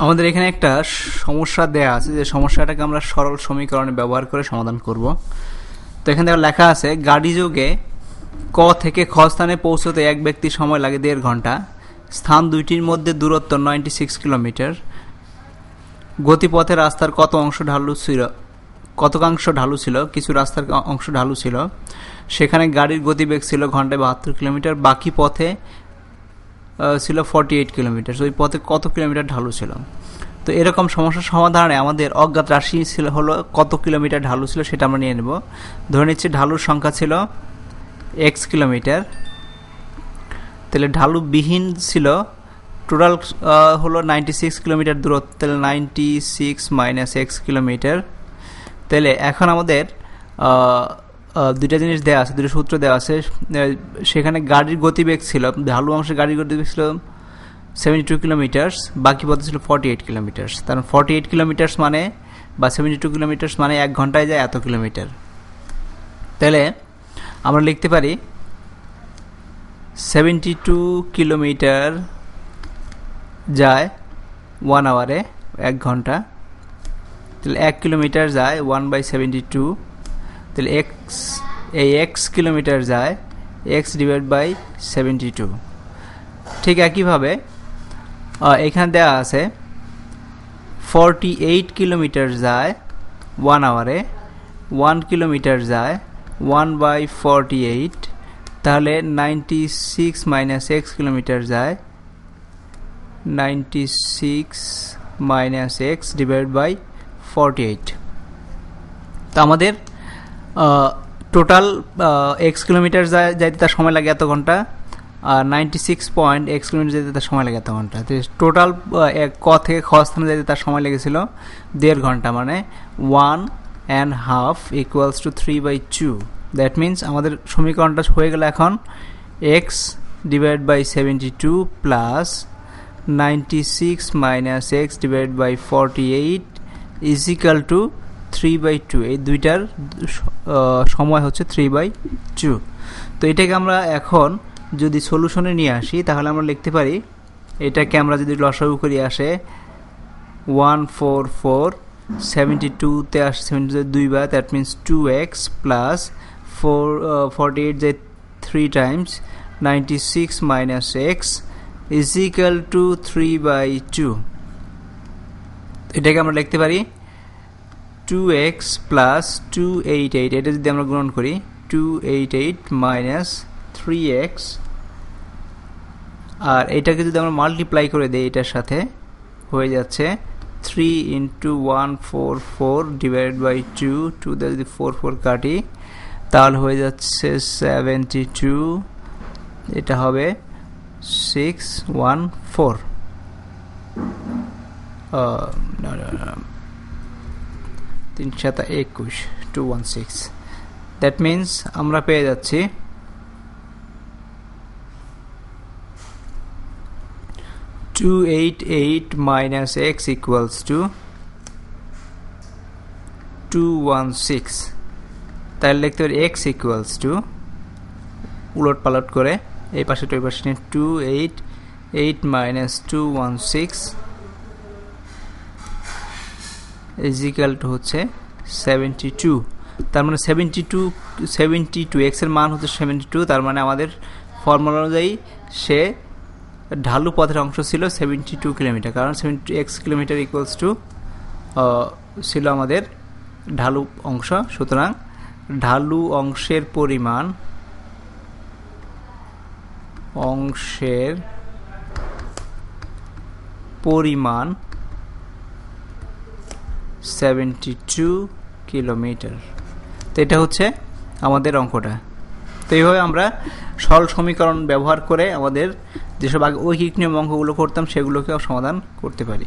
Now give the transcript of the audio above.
আমাদের এখানে একটা সমস্যা দেয়া আছে, যে সমস্যাটাকে আমরা সরল সমীকরণে ব্যবহার করে সমাধান করব। তো এখানে লেখা আছে, গাড়ি যোগে ক থেকে খ স্থানে পৌঁছতে এক ব্যক্তির সময় লাগে দেড় ঘণ্টা। স্থান দুইটির মধ্যে দূরত্ব নাইনটি সিক্স কিলোমিটার গতিপথে রাস্তার কত অংশ ঢালু ছিল, কতকাংশ ঢালু ছিল, কিছু রাস্তার অংশ ঢালু ছিল। সেখানে গাড়ির গতিবেগ ছিল ঘন্টায় বাহাত্তর কিলোমিটার বাকি পথে ছিল ফর্টি এইট কিলোমিটার ওই পথে কত কিলোমিটার ঢালু ছিল? তো এরকম সমস্যার সমাধানে আমাদের অজ্ঞাত রাশি ছিল, হলো কত কিলোমিটার ঢালু ছিল সেটা আমরা নিয়ে নেব। ধরে নিচ্ছি ঢালুর সংখ্যা ছিল এক্স কিলোমিটার তাহলে ঢালু বিহীন ছিল টোটাল হলো নাইনটি সিক্স কিলোমিটার দূরত্ব, তাহলে ninety six minus x kilometre তাহলে এখন আমাদের দুইটা জিনিস দেওয়া আছে দুটো সূত্র দেওয়া আছে। সেখানে গাড়ির গতিবেগ ছিল, ঢালু অংশে গাড়ির গতিবেগ ছিল সেভেন্টি টু কিলোমিটার্স বাকি পথে ছিল ফর্টি এইট কিলোমিটার্স কারণ ফর্টি এইট কিলোমিটার্স মানে বা সেভেন্টি টু কিলোমিটার্স মানে এক ঘন্টায় যায় এত কিলোমিটার তাহলে আমরা লিখতে পারি সেভেন্টি টু কিলোমিটার যায় ওয়ান আওয়ারে এক ঘণ্টা। তাহলে এক কিলোমিটার যায় ওয়ান বাই সেভেন্টি টু তাহলে এক্স এই এক্স কিলোমিটার যায় x divide by seventy two ঠিক একইভাবে এখানে দেওয়া আছে ফর্টি এইট কিলোমিটার যায় ওয়ান আওয়ারে ওয়ান কিলোমিটার যায় ওয়ান বাই ফর্টি এইট তাহলে ninety six minus x kilometre যায় ninety six minus x divide by forty eight তো আমাদের টোটাল এক্স কিলোমিটার যাইতে তার সময় লাগে এত ঘণ্টা, আর ninety six point x kilometre যেতে তার সময় লাগে এত ঘণ্টা। তো টোটাল ক থেকে খ স্থানে যেতে তার সময় লেগেছিল দেড় ঘণ্টা মানে one and half equals to three by two that means আমাদের সমীকরণটা হয়ে গেল এখন x divide by seventy two plus ninety six minus x divide by forty eight equal to three by two এই দুইটার সময় হচ্ছে থ্রি বাই টু তো এটাকে আমরা এখন যদি সলিউশনে নিয়ে আসি, তাহলে আমরা লিখতে পারি, এটাকে আমরা যদি লসাগু করি আসে ওয়ান ফোর ফোর সেভেন্টি টুতে আসে সেভেন্টি দুইবার that means two x plus four forty eight যে three times ninety six minus x is equal to three by two এটাকে আমরা লিখতে পারি two x plus two eight eight এটা যদি আমরা গ্রহণ করি two eight eight minus three x আর এটাকে যদি আমরা মাল্টিপ্লাই করে দিই, এটার সাথে হয়ে যাচ্ছে three into one four four divide by two two দিয়ে যদি ফোর ফোর কাটি, তাহলে হয়ে যাচ্ছে সেভেন্টি টু এটা হবে সিক্স ওয়ান ফোর তিন সাতা একুশ two one six that means আমরা পেয়ে যাচ্ছি two eight eight minus x equals to two one six তাহলে লিখতে পারি এক্স ইকুয়ালস টু উলট পালট করে, এই পাশে ওই পাশে নিয়ে two eight eight minus two one six equal to হচ্ছে সেভেন্টি টু তার মানে সেভেন্টি টু সেভেন্টি টু এক্সের মান হচ্ছে সেভেন্টি টু তার মানে আমাদের ফর্মুলা অনুযায়ী সে ঢালু পথের অংশ ছিল সেভেন্টি টু কিলোমিটার কারণ seventy x kilometre equals to ছিল আমাদের ঢালু অংশ। সুতরাং ঢালু অংশের পরিমাণ অংশের পরিমাণ সেভেন্টি টু কিলোমিটার তো এটা হচ্ছে আমাদের অঙ্কটা। তো এইভাবে আমরা সরল সমীকরণ ব্যবহার করে আমাদের যেসব আগে ঐকিক নিয়ম অঙ্কগুলো করতাম, সেগুলোকেও সমাধান করতে পারি।